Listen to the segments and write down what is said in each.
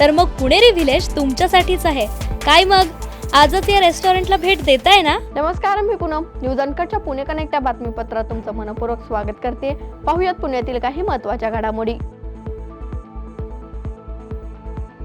तर मग पुणेरी व्हिलेज तुमच्यासाठीच आहे. काय मग? आजच या रेस्टॉरंटला भेट देताय ना? नमस्कार मी पूनम. न्यूज अनकटच्या पुणे कनेक्ट या बातमीपत्रात तुमचं मनपूर्वक स्वागत करते. पाहुयात पुण्यातील काही महत्त्वाच्या घडामोडी.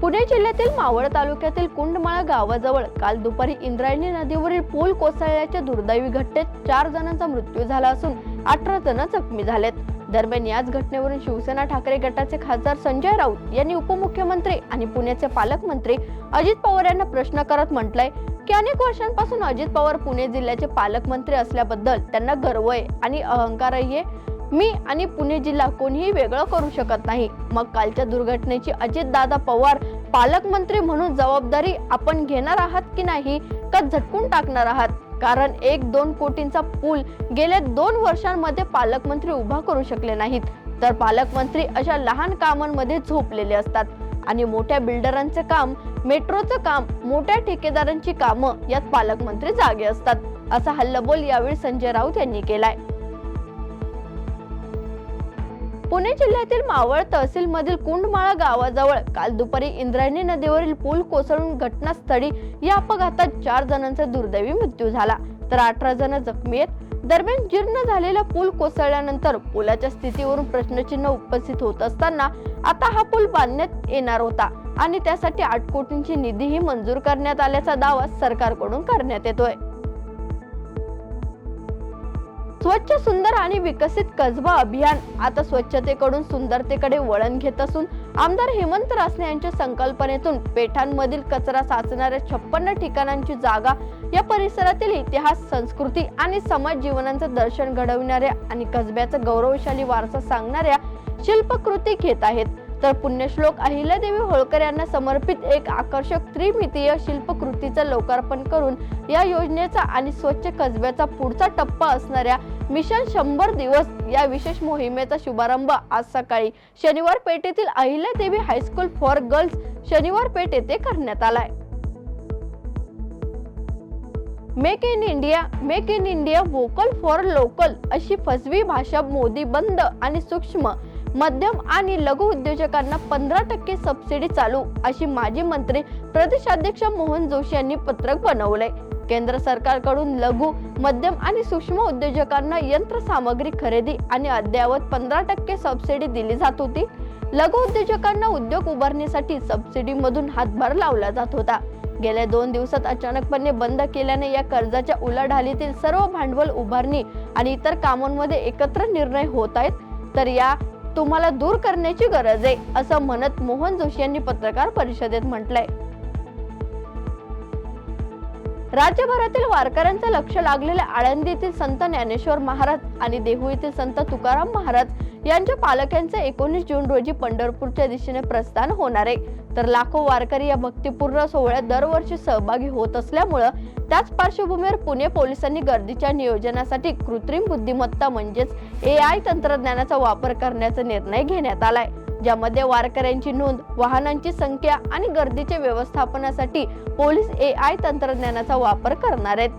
पुणे जिल्ह्यातील मावळ तालुक्यातील कुंडमाळा गावाजवळ काल दुपारी इंद्रायणी नदीवरील पूल कोसळल्याच्या दुर्दैवी घटनेत चार जणांचा मृत्यू झाला असून अठरा जण जखमी झालेत. दरम्यान याच घटनेवरून शिवसेना ठाकरे गटाचे खासदार संजय राऊत यांनी उपमुख्यमंत्री आणि पुण्याचे पालकमंत्री अजित पवार यांना प्रश्न करत म्हटलंय की अनेक वर्षांपासून अजित पवार पुणे जिल्ह्याचे पालकमंत्री असल्याबद्दल त्यांना गर्व आहे आणि अहंकारही आहे. मी आणि पुणे जिल्हा कोणीही वेगळं करू शकत नाही. मग कालच्या दुर्घटनेची अजित दादा पवार पालकमंत्री म्हणून जबाबदारी आपण घेणार आहात की नाही का झटकून टाकणार आहात? कारण एक दोन कोटींचा पूल गेल्या दोन वर्षांमध्ये पालकमंत्री उभा करू शकले नाहीत. तर पालकमंत्री अशा लहान कामांमध्ये झोपलेले असतात. आणि मोठ्या बिल्डरांचे काम मेट्रोचं काम मोठ्या ठेकेदारांची कामं यात पालकमंत्री जागे असतात. असा हल्लबोल यावेळी संजय राऊत यांनी केलाय. पुणे जिल्ह्यातील मावळ तहसील मधील कुंडमाळा गावाजवळ काल दुपारी इंद्रायणी नदीवरील पूल कोसळून घटनास्थळी या अपघातात चार जणांचा दुर्दैवी मृत्यू झाला. तर अठरा जण जखमी आहेत. दरम्यान जीर्ण झालेला पूल कोसळल्यानंतर पुलाच्या स्थितीवरून प्रश्नचिन्ह उपस्थित होत असताना आता हा पूल बांधण्यात येणार होता आणि त्यासाठी आठ कोटींची निधीही मंजूर करण्यात आल्याचा दावा सरकारकडून करण्यात येतोय. स्वच्छ सुंदर आणि विकसित कसबा अभियान आता स्वच्छतेकडून सुंदरतेकडे वळण घेत असून आमदार हेमंत रासने यांच्या संकल्पनेतून पेठांमधील कचरा साचणाऱ्या छप्पन्न ठिकाणांची जागा या परिसरातील इतिहास संस्कृती आणि समाज जीवनाचं दर्शन घडविणाऱ्या आणि कसब्याचा गौरवशाली वारसा सांगणाऱ्या शिल्पकृती घेत आहेत. तर पुण्यश्लोक अहिल्यादेवी होळकर यांना समर्पित एक आकर्षक त्रिमितीय शिल्पकृतीचं लोकार्पण करून या योजनेचा आणि स्वच्छ कसब्याचा पुढचा टप्पा असणाऱ्या मिशन शंभर दिवस या विशेष मोहिमेचा शुभारंभ आज सकाळी शनिवार पेठेतील Ahilyadevi high school for girls Shaniwar पेठ येथे करण्यात आलाय. Make in India make in India vocal for local अशी फसवी भाषा मोदी बंद आणि सूक्ष्म मध्यम आणि लघु उद्योजकांना पंधरा टक्के सबसिडी चालू अशी माजी मंत्री प्रदेशाध्यक्ष मोहन जोशी यांनी पत्रक बनवलंय. केंद्र सरकारकडून लघु मध्यम आणि सूक्ष्म उद्योजकांना यंत्रसामग्री खरेदी आणि अद्ययावत पंधरा टक्के सबसिडी दिली जात होती. लघु उद्योजकांना उद्योग उभारणीसाठी सबसिडी मधून हातभार लावला जात होता. गेल्या दोन दिवसात अचानकपणे बंद केल्याने या कर्जाच्या उलाढालीतील सर्व भांडवल उभारणी आणि इतर कामांमध्ये एकत्र निर्णय होत आहेत. तर या तुम्हाला दूर करण्याची गरज आहे असं म्हणत मोहन जोशी यांनी पत्रकार परिषदेत म्हटलंय. राज्यभरातील वारकऱ्यांचं लक्ष लागलेल्या आळंदीतील संत ज्ञानेश्वर महाराज आणि देहू येथील संत तुकाराम महाराज यांच्या पालख्यांचे एकोणीस जून रोजी पंढरपूरच्या दिशेने प्रस्थान होणार आहे. तर लाखो वारकरी या भक्तिपूर्ण सोहळ्यात दरवर्षी सहभागी होत असल्यामुळं त्याच पार्श्वभूमीवर पुणे पोलिसांनी गर्दीच्या नियोजनासाठी कृत्रिम बुद्धिमत्ता म्हणजेच ए आय तंत्रज्ञानाचा वापर करण्याचा निर्णय घेण्यात आलाय. ज्यामध्ये वारकऱ्यांची नोंद वाहनांची संख्या आणि गर्दीचे व्यवस्थापनासाठी पोलीस ए आय तंत्रज्ञानाचा वापर करणार आहेत.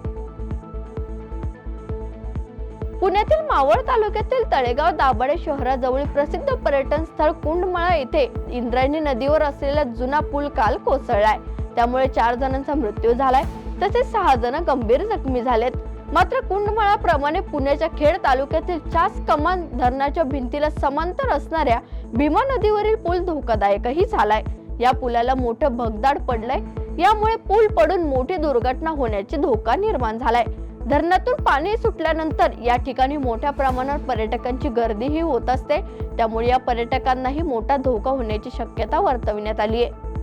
पुण्यातील मावळ तालुक्यातील तळेगाव दाभाडे शहराजवळील प्रसिद्ध पर्यटन स्थळ कुंडमळा येथे इंद्रायणी नदीवर असलेला जुना पूल काल कोसळलाय. त्यामुळे चार जणांचा मृत्यू झालाय. तसेच सहा जण गंभीर जखमी झालेत. मात्र कुंडमळाप्रमाणे पुण्याच्या खेड तालुक्यातील चास कमान धरणाच्या भिंतीला समांतर असणाऱ्या भीमा नदीवरील पूल धोकादायकही झालाय. या पुलाला मोठं भगदाड पडलंय. यामुळे पूल पडून मोठी दुर्घटना होण्याची धोका निर्माण झालाय. धरणातून पाणी सुटल्यानंतर या ठिकाणी मोठ्या प्रमाणावर पर्यटकांची गर्दीही होत असते. त्यामुळे या पर्यटकांनाही मोठा धोका होण्याची शक्यता वर्तविण्यात आली आहे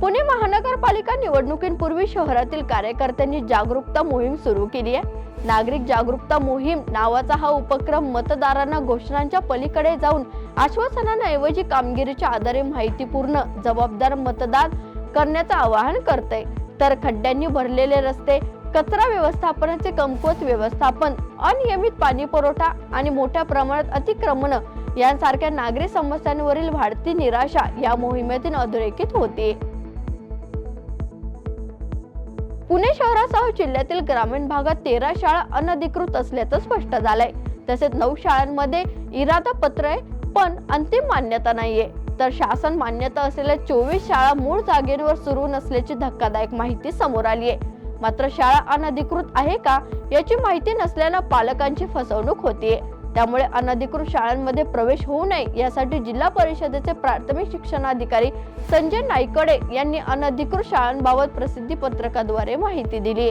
पुणे महानगरपालिका निवडणुकींपूर्वी शहरातील कार्यकर्त्यांनी जागरूकता मोहीम सुरू केली आहे. नागरिक जागरूकता मोहीम नावाचा हा उपक्रम मतदारांना घोषणांच्या पलीकडे जाऊन आश्वासनांऐवजी कामगिरीच्या आधारे माहितीपूर्ण जबाबदार मतदान करण्याचं आवाहन करते तर खड्ड्यांनी भरलेले रस्ते कचरा व्यवस्थापनाचे कमकुवत व्यवस्थापन अनियमित पाणी पुरवठा आणि मोठ्या प्रमाणात अतिक्रमण यांसारख्या नागरी समस्यांवरील वाढती निराशा या मोहिमेतून अधोरेखित होते. पुणे शहरासह जिल्ह्यातील ग्रामीण भागात तेरा शाळा अनधिकृत असल्याचं स्पष्ट झालंय. तसेच नऊ शाळांमध्ये इरादा पत्र आहे पण अंतिम मान्यता नाहीये. तर शासन मान्यता असलेल्या चोवीस शाळा मूळ जागेवर सुरू नसल्याची धक्कादायक माहिती समोर आली आहे मात्र शाळा अनधिकृत आहे का याची माहिती नसल्यानं पालकांची फसवणूक होतीये. त्यामुळे अनधिकृत शाळांमध्ये प्रवेश होऊ नये यासाठी जिल्हा परिषदेचे प्राथमिक शिक्षणाधिकारी संजय नायकडे यांनी अनधिकृत शाळांबाबत प्रसिद्धी पत्रकाद्वारे माहिती दिली.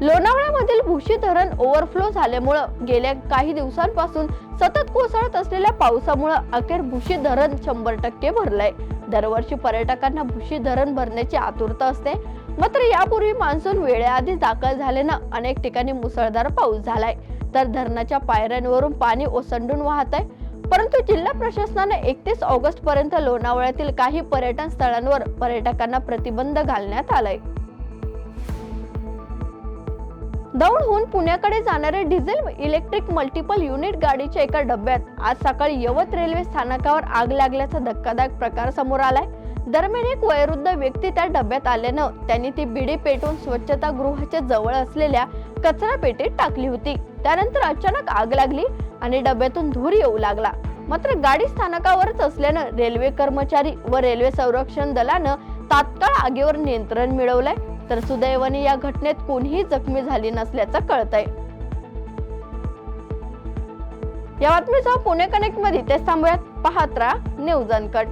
लोणावळ्यामधील भुशी धरण ओव्हरफ्लो झाल्यामुळं गेल्या काही दिवसांपासून सतत कोसळत असलेल्या पावसामुळं अखेर भुशी धरण शंभर टक्के भरलंय. दरवर्षी पर्यटकांना भुशी धरण भरण्याची आतुरता असते. मात्र यापूर्वी मान्सून वेळेआधी दाखल झाल्यानं अनेक ठिकाणी मुसळधार पाऊस झालाय. तर धरणाच्या पायऱ्यांवरून पाणी ओसंडून वाहत आहे परंतु जिल्हा प्रशासनाने एकतीस ऑगस्ट पर्यंत लोणावळ्यातील काही पर्यटन स्थळांवर पर्यटकांना प्रतिबंध घालण्यात आलाय. दौंडहून पुण्याकडे जाणाऱ्या डिझेल इलेक्ट्रिक मल्टिपल युनिट गाडीच्या एका डब्यात. आज सकाळी यवत रेल्वे स्थानकावर आग लागल्याचा धक्कादायक प्रकार समोर आलाय. दरम्यान एक वयोवृद्ध व्यक्ती त्या डब्यात आल्यानं त्यांनी ती बिडी पेटून स्वच्छता गृहाच्या जवळ असलेल्या कचरा पेटीत टाकली होती. त्यानंतर अचानक आग लागली आणि डब्यातून धूर येऊ लागला. मात्र गाडी स्थानकावरच असल्यानं रेल्वे कर्मचारी व रेल्वे संरक्षण दलानं तात्काळ आगीवर नियंत्रण मिळवलंय. तर सुदैवाने या घटनेत कोणीही जखमी झाली नसल्याचं कळतंय. या बातमीसह पुणे कनेक्टमध्ये. ते थांबूयात. पाहत राहा न्यूज अनकट.